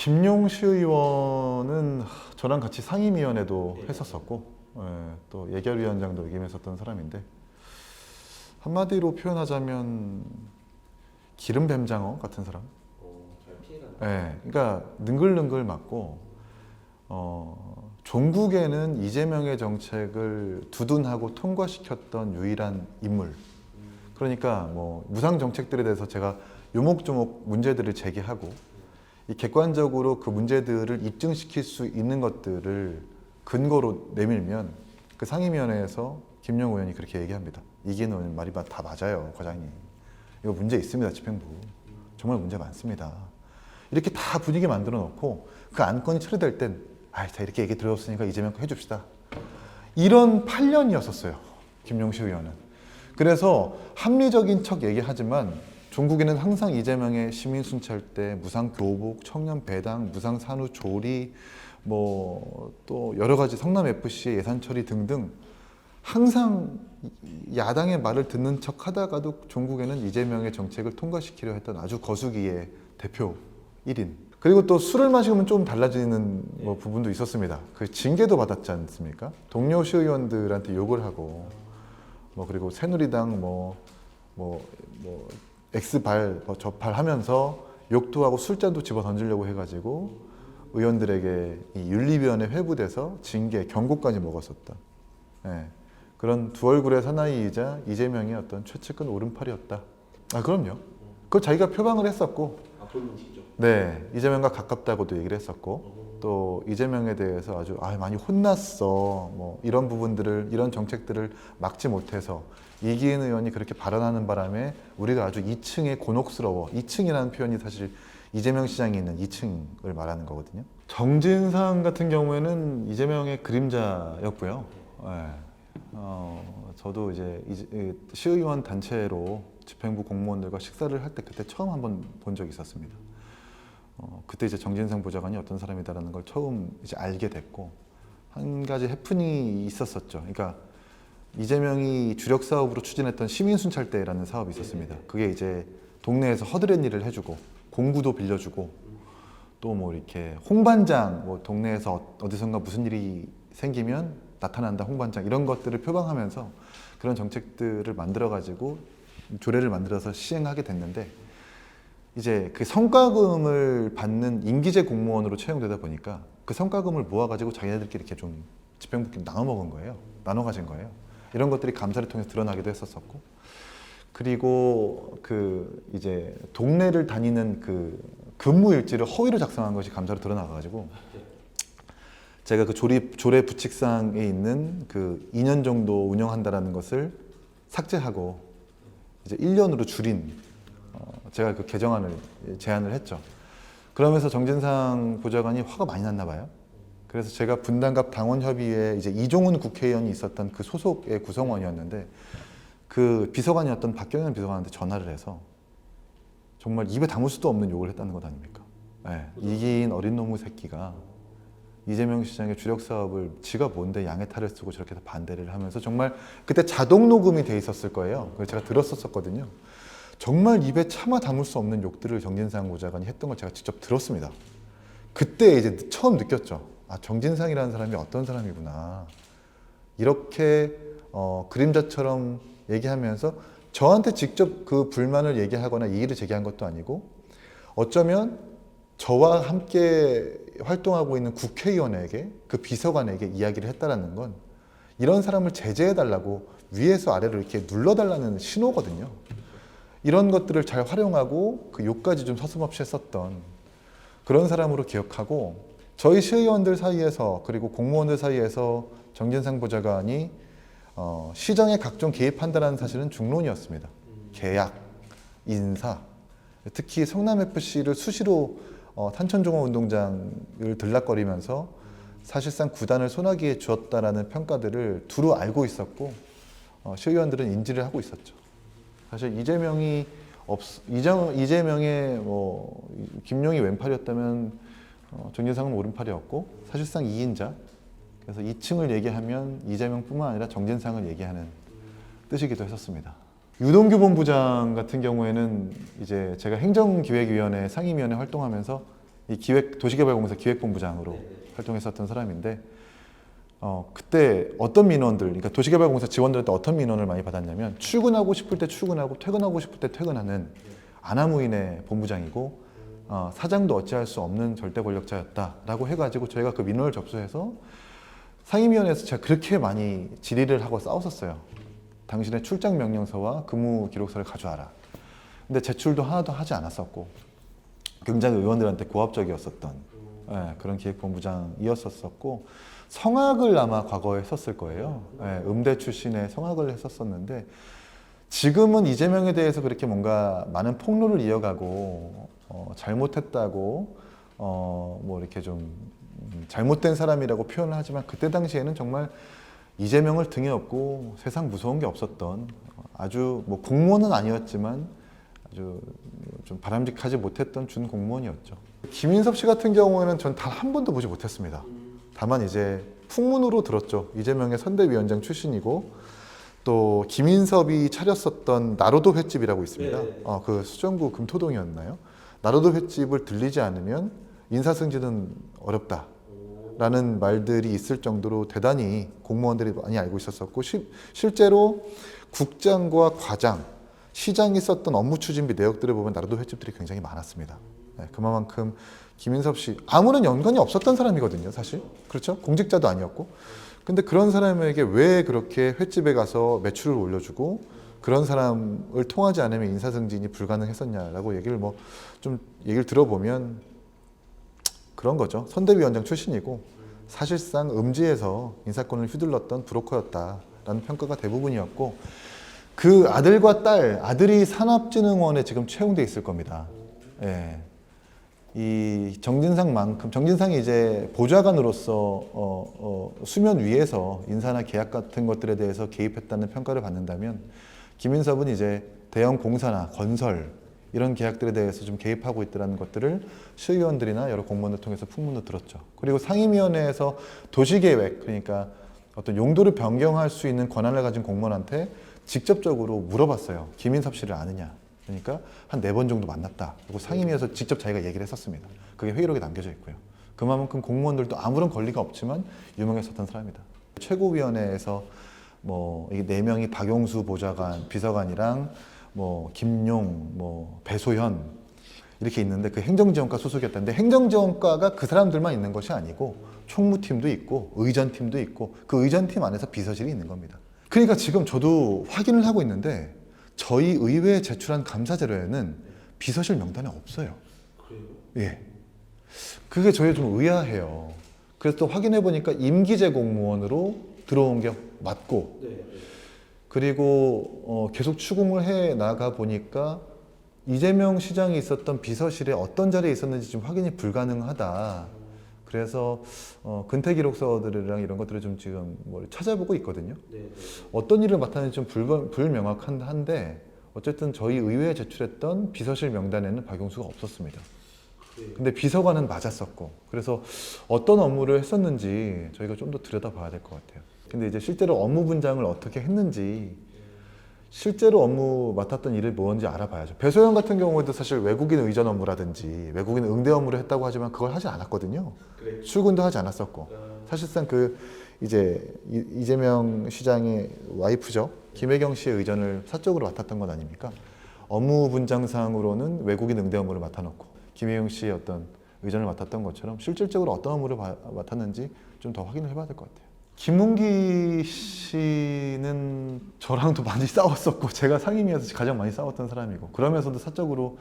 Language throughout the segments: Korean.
김용시 의원은 저랑 같이 상임위원회도 했었었고 예, 또 예결위원장도 역임했었던 사람인데 한마디로 표현하자면 기름 뱀장어 같은 사람. 잘 피해간다. 예, 그러니까 능글능글 맞고 어, 종국에는 이재명의 정책을 두둔하고 통과시켰던 유일한 인물. 그러니까 뭐 무상 정책들에 대해서 제가 요목조목 문제들을 제기하고 이 객관적으로 그 문제들을 입증시킬 수 있는 것들을 근거로 내밀면 그 상임위원회에서 김영 의원이 그렇게 얘기합니다. 이기는 의원 말이 다 맞아요, 과장님. 이거 문제 있습니다, 집행부. 정말 문제 많습니다. 이렇게 다 분위기 만들어 놓고 그 안건이 처리될 땐 아, 자 이렇게 얘기 들었으니까 이재명 거 해줍시다. 이런 8년이었었어요. 김용식 의원은. 그래서 합리적인 척 얘기하지만 종국에는 항상 이재명의 시민 순찰대, 무상 교복, 청년 배당, 무상 산후 조리, 뭐 또 여러 가지 성남 FC의 예산 처리 등등 항상 야당의 말을 듣는 척 하다가도 종국에는 이재명의 정책을 통과시키려 했던 아주 거수기의 대표 1인. 그리고 또 술을 마시면 좀 달라지는 뭐 부분도 있었습니다. 그 징계도 받았지 않습니까? 동료 시의원들한테 욕을 하고 뭐 그리고 새누리당 뭐뭐 뭐 X발 뭐 저발 하면서 욕도 하고 술잔도 집어 던지려고 해가지고 의원들에게 이 윤리위원회 회부돼서 징계 경고까지 먹었었다. 예. 그런 두 얼굴의 사나이이자 이재명의 어떤 최측근 오른팔이었다. 아 그럼요. 그걸 자기가 표방을 했었고 아 본인이시죠? 네, 이재명과 가깝다고도 얘기를 했었고 또 이재명에 대해서 아주 아, 많이 혼났어. 뭐 이런 부분들을 이런 정책들을 막지 못해서 이기인 의원이 그렇게 발언하는 바람에 우리가 아주 2층에 곤혹스러워. 2층이라는 표현이 사실 이재명 시장이 있는 2층을 말하는 거거든요. 정진상 같은 경우에는 이재명의 그림자였고요. 네. 어, 저도 이제 시의원 단체로 집행부 공무원들과 식사를 할 때 그때 처음 한번 본 적이 있었습니다. 어, 그때 이제 정진상 보좌관이 어떤 사람이다라는 걸 처음 이제 알게 됐고 한 가지 해프닝이 있었었죠. 그러니까 이재명이 주력 사업으로 추진했던 시민순찰대라는 사업이 있었습니다. 그게 이제 동네에서 허드렛 일을 해주고 공구도 빌려주고 또 뭐 이렇게 홍반장 뭐 동네에서 어- 어디선가 무슨 일이 생기면 나타난다 홍반장 이런 것들을 표방하면서 그런 정책들을 만들어 가지고 조례를 만들어서 시행하게 됐는데 이제 그 성과금을 받는 임기제 공무원으로 채용되다 보니까 그 성과금을 모아가지고 자기네들끼리 이렇게 좀 집행부끼리 나눠 먹은 거예요. 나눠 가진 거예요. 이런 것들이 감사를 통해서 드러나기도 했었었고 그리고 그 이제 동네를 다니는 그 근무 일지를 허위로 작성한 것이 감사로 드러나가지고 제가 그 조립 조례 부칙상에 있는 그 2년 정도 운영한다라는 것을 삭제하고 이제 1년으로 줄인 어, 제가 그 개정안을 제안을 했죠. 그러면서 정진상 보좌관이 화가 많이 났나 봐요. 그래서 제가 분당갑 당원협의회에 이제 이종훈 국회의원이 있었던 그 소속의 구성원이었는데 그 비서관이었던 박경현 비서관한테 전화를 해서 정말 입에 담을 수도 없는 욕을 했다는 것 아닙니까? 네, 이긴 어린 놈의 새끼가 이재명 시장의 주력 사업을 지가 뭔데 양의 탈을 쓰고 저렇게 다 반대를 하면서 정말 그때 자동 녹음이 돼 있었을 거예요. 그래서 제가 들었었거든요. 정말 입에 참아 담을 수 없는 욕들을 정진상 보좌관이 했던 걸 제가 직접 들었습니다. 그때 이제 처음 느꼈죠. 아 정진상이라는 사람이 어떤 사람이구나. 이렇게 어, 그림자처럼 얘기하면서 저한테 직접 그 불만을 얘기하거나 이의를 제기한 것도 아니고 어쩌면 저와 함께 활동하고 있는 국회의원에게 그 비서관에게 이야기를 했다라는 건 이런 사람을 제재해 달라고 위에서 아래로 이렇게 눌러달라는 신호거든요. 이런 것들을 잘 활용하고 그 욕까지 좀 서슴없이 했었던 그런 사람으로 기억하고 저희 시의원들 사이에서 그리고 공무원들 사이에서 정진상 보좌관이 어, 시정에 각종 개입한다는 사실은 중론이었습니다. 계약, 인사, 특히 성남 FC를 수시로 어, 탄천종합 운동장을 들락거리면서 사실상 구단을 소나기에 주었다라는 평가들을 두루 알고 있었고 어, 시의원들은 인지를 하고 있었죠. 사실 이재명이 없 이정, 이재명의 뭐 김용이 왼팔이었다면 어, 정진상은 오른팔이었고 사실상 2인자 그래서 2층을 얘기하면 이재명뿐만 아니라 정진상을 얘기하는 뜻이기도 했었습니다. 유동규 본부장 같은 경우에는 이제 제가 행정기획위원회 상임위원회 활동하면서 이 기획 도시개발공사 기획본부장으로 네. 활동했었던 사람인데 어, 그때 어떤 민원들, 그러니까 도시개발공사 때 어떤 민원을 많이 받았냐면 출근하고 싶을 때 출근하고 퇴근하고 싶을 때 퇴근하는 아나무인의 본부장이고 어, 사장도 어찌할 수 없는 절대 권력자였다라고 해가지고 저희가 그 민원을 접수해서 상임위원회에서 제가 그렇게 많이 질의를 하고 싸웠었어요. 당신의 출장 명령서와 근무 기록서를 가져와라. 근데 제출도 하나도 하지 않았었고 굉장히 의원들한테 고압적이었었던 예, 그런 기획본부장이었었고 성악을 아마 과거에 했었을 거예요. 예, 음대 출신의 성악을 했었었는데 지금은 이재명에 대해서 그렇게 뭔가 많은 폭로를 이어가고 어, 잘못했다고 어, 뭐 이렇게 좀 음, 잘못된 사람이라고 표현을 하지만 그때 당시에는 정말 이재명을 등에 업고 세상 무서운 게 없었던 어, 아주 뭐 공무원은 아니었지만 아주 좀 바람직하지 못했던 준 공무원이었죠. 김인섭 씨 같은 경우에는 전 단 한 번도 보지 못했습니다. 다만 이제 풍문으로 들었죠. 이재명의 선대위원장 출신이고 또 김인섭이 차렸었던 나로도 횟집이라고 있습니다. 네. 어, 그 수정구 금토동이었나요? 나로도 횟집을 들리지 않으면 인사승진은 어렵다. 라는 말들이 있을 정도로 대단히 공무원들이 많이 알고 있었었고 시- 실제로 국장과 과장, 시장이 썼던 업무 추진비 내역들을 보면 나라도 횟집들이 굉장히 많았습니다. 네, 그만큼 김인섭 씨 아무런 연관이 없었던 사람이거든요, 사실 그렇죠? 공직자도 아니었고. 근데 그런 사람에게 왜 그렇게 횟집에 가서 매출을 올려주고 그런 사람을 통하지 않으면 인사승진이 불가능했었냐라고 얘기를 뭐 좀 얘기를 들어보면 그런 거죠. 선대위원장 출신이고 사실상 음지에서 인사권을 휘둘렀던 브로커였다라는 평가가 대부분이었고 그 아들과 딸 아들이 산업진흥원에 지금 채용돼 있을 겁니다. 예. 이 정진상만큼 정진상이 이제 보좌관으로서 어, 어, 수면 위에서 인사나 계약 같은 것들에 대해서 개입했다는 평가를 받는다면 김인섭은 이제 대형 공사나 건설 이런 계약들에 대해서 좀 개입하고 있다는 것들을 시의원들이나 여러 공무원을 통해서 풍문도 들었죠. 그리고 상임위원회에서 도시계획 그러니까 어떤 용도를 변경할 수 있는 권한을 가진 공무원한테 직접적으로 물어봤어요. 김인섭 씨를 아느냐? 그러니까 한 네 번 정도 만났다. 그리고 상임위에서 직접 자기가 얘기를 했었습니다. 그게 회의록에 남겨져 있고요. 그만큼 공무원들도 아무런 권리가 없지만 유명했었던 사람이다. 최고위원회에서 뭐 이게 네 명이 박용수 보좌관, 비서관이랑 뭐 김용, 뭐 배소현 이렇게 있는데 그 행정지원과 소속이었다는데 행정지원과가 그 사람들만 있는 것이 아니고 총무팀도 있고 의전팀도 있고 그 의전팀 안에서 비서실이 있는 겁니다. 그러니까 지금 저도 확인을 하고 있는데 저희 의회에 제출한 감사 자료에는 비서실 명단에 없어요. 그래요? 예. 그게 저희 좀 의아해요. 그래서 또 확인해 보니까 임기제 공무원으로 들어온 게 맞고 네. 네. 그리고 어, 계속 추궁을 해 나가 보니까 이재명 시장이 있었던 비서실에 어떤 자리에 있었는지 좀 확인이 불가능하다. 그래서 어, 근태 기록서들이랑 이런 것들을 좀 지금 뭘 찾아보고 있거든요. 네. 네. 어떤 일을 맡았는지 좀 불, 불명확한데 어쨌든 저희 의회에 제출했던 비서실 명단에는 박용수가 없었습니다. 그래요. 근데 비서관은 맞았었고 그래서 어떤 업무를 했었는지 저희가 좀 더 들여다봐야 될 것 같아요. 근데 이제 실제로 업무 분장을 어떻게 했는지 실제로 업무 맡았던 일이 뭔지 알아봐야죠. 배소영 같은 경우에도 사실 외국인 의전 업무라든지 외국인 응대 업무를 했다고 하지만 그걸 하지 않았거든요. 그래. 출근도 하지 않았었고 아, 사실상 그 이제 이- 이재명 시장의 와이프죠 김혜경 씨의 의전을 사적으로 맡았던 것 아닙니까? 업무 분장상으로는 외국인 응대 업무를 맡아놓고 김혜경 씨의 어떤 의전을 맡았던 것처럼 실질적으로 어떤 업무를 바- 맡았는지 좀 더 확인을 해봐야 될 것 같아요. 김문기 씨는 저랑도 많이 싸웠었고 제가 상임위에서 가장 많이 싸웠던 사람이고 그러면서도 사적으로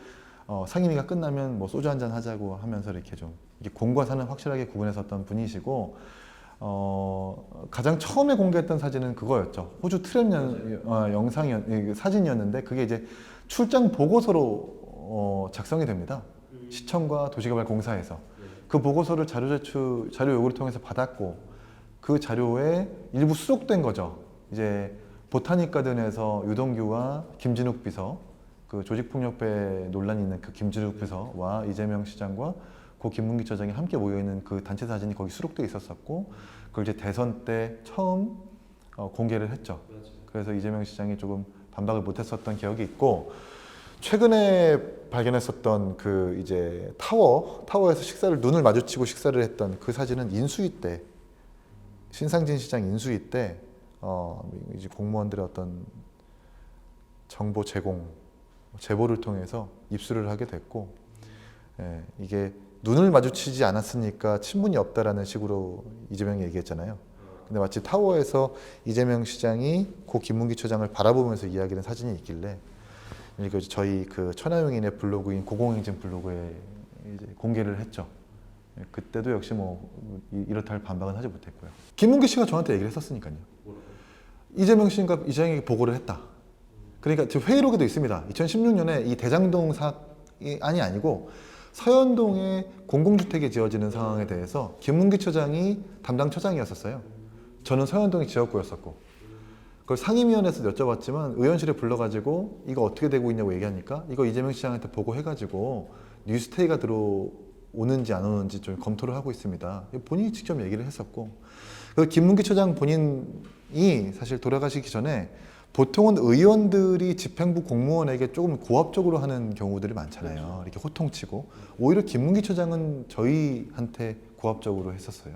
어, 상임위가 끝나면 뭐 소주 한 잔 하자고 하면서 이렇게 좀 이게 공과 사는 확실하게 구분했었던 분이시고 어, 가장 처음에 공개했던 사진은 그거였죠. 호주 트램 연, 어, 영상 사진이었는데 그게 이제 출장 보고서로 어, 작성이 됩니다. 음. 시청과 도시개발공사에서 네. 그 보고서를 자료 제출 자료 요구를 통해서 받았고 그 자료에 일부 수록된 거죠. 이제 보타닉 가든에서 유동규와 김진욱 비서 그 조직폭력배 논란이 있는 그 김진욱 비서와 이재명 시장과 고 김문기 처장이 함께 모여 있는 그 단체 사진이 거기 수록돼 있었었고 그걸 이제 대선 때 처음 어, 공개를 했죠. 그래서 이재명 시장이 조금 반박을 못했었던 기억이 있고 최근에 발견했었던 그 이제 타워 타워에서 식사를 눈을 마주치고 식사를 했던 그 사진은 인수위 때 신상진 시장 인수위 때 어, 이제 공무원들의 어떤 정보 제공 제보를 통해서 입수를 하게 됐고 예, 이게 눈을 마주치지 않았으니까 친분이 없다라는 식으로 이재명이 얘기했잖아요. 근데 마치 타워에서 이재명 시장이 고 김문기 처장을 바라보면서 이야기하는 사진이 있길래 저희 그 천하용인의 블로그인 고공행진 블로그에 공개를 했죠. 예, 그때도 역시 뭐 이- 이렇다 할 반박은 하지 못했고요. 김문기 씨가 저한테 얘기를 했었으니까요. 이재명 씨가 이재명에게 보고를 했다. 그러니까 지금 회의록에도 있습니다. 2016년에 이 대장동 사안이 아니고 서현동에 공공주택이 지어지는 상황에 대해서 김문기 처장이 담당 처장이었었어요. 저는 서현동이 지역구였었고 그걸 상임위원회에서 여쭤봤지만 의원실에 불러가지고 이거 어떻게 되고 있냐고 얘기하니까 이거 이재명 시장한테 보고해가지고 뉴스테이가 들어 오는지 안 오는지 좀 검토를 하고 있습니다. 본인이 직접 얘기를 했었고 그 김문기 처장 본인이 사실 돌아가시기 전에 보통은 의원들이 집행부 공무원에게 조금 고압적으로 하는 경우들이 많잖아요. 이렇게 호통치고 오히려 김문기 처장은 저희한테 고압적으로 했었어요.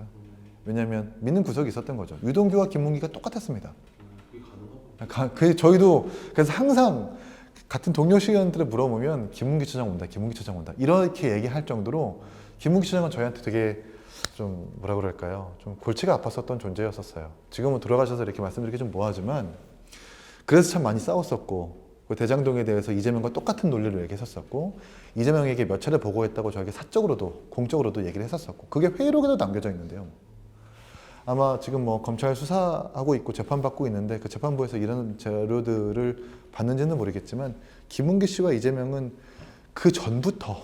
왜냐하면 믿는 구석이 있었던 거죠. 유동규와 김문기가 똑같았습니다. 가- 그 저희도 그래서 항상 같은 동료 시간들을 물어보면 김문기 처장 온다, 김문기 처장 온다 이렇게 얘기할 정도로 김문기 처장은 저희한테 되게 좀 뭐라 그럴까요? 좀 골치가 아팠었던 존재였었어요. 지금은 돌아가셔서 이렇게 말씀드리기 좀 뭐하지만 그래서 참 많이 싸웠었고 그 대장동에 대해서 이재명과 똑같은 논리를 얘기했었었고 이재명에게 몇 차례 보고했다고 저에게 사적으로도 공적으로도 얘기를 했었었고 그게 회의록에도 남겨져 있는데요. 아마 지금 뭐 검찰 수사하고 있고 재판받고 있는데 그 재판부에서 이런 자료들을 받는지는 모르겠지만 김은기 씨와 이재명은 그 전부터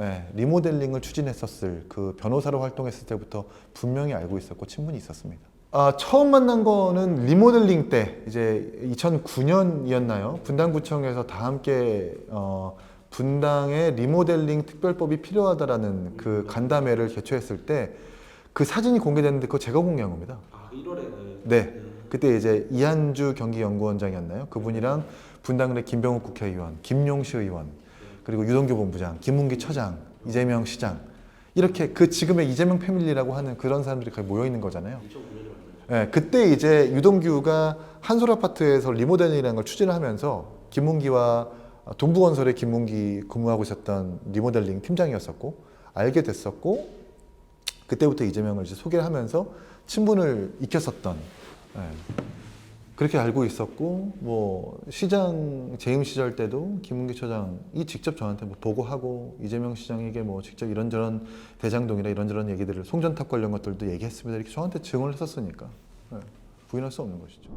예, 리모델링을 추진했었을 그 변호사로 활동했을 때부터 분명히 알고 있었고 친분이 있었습니다. 아, 처음 만난 거는 리모델링 때 이제 2009년이었나요? 분당구청에서 다 함께 어, 분당의 리모델링 특별법이 필요하다라는 그 간담회를 개최했을 때 그 사진이 공개됐는데 그거 제가 공개한 겁니다. 아 1월에는 네. 그때 이제 이한주 경기연구원장이었나요? 그분이랑 분당의 김병욱 국회의원, 김용시 의원, 그리고 유동규 본부장, 김문기 처장, 이재명 시장 이렇게 그 지금의 이재명 패밀리라고 하는 그런 사람들이 거의 모여 있는 거잖아요. 2009년에 만났죠. 네, 그때 이제 유동규가 한솔 아파트에서 리모델링이라는 걸 추진을 하면서 김문기와 동부건설의 김문기 근무하고 있었던 리모델링 팀장이었었고 알게 됐었고 그때부터 이재명을 이제 소개를 하면서 친분을 익혔었던 예. 그렇게 알고 있었고 뭐 시장 재임 시절 때도 김문기 처장이 직접 저한테 뭐 보고하고 이재명 시장에게 뭐 직접 이런저런 대장동이나 이런저런 얘기들을 송전탑 관련 것들도 얘기했습니다 이렇게 저한테 증언을 했었으니까 예. 부인할 수 없는 것이죠.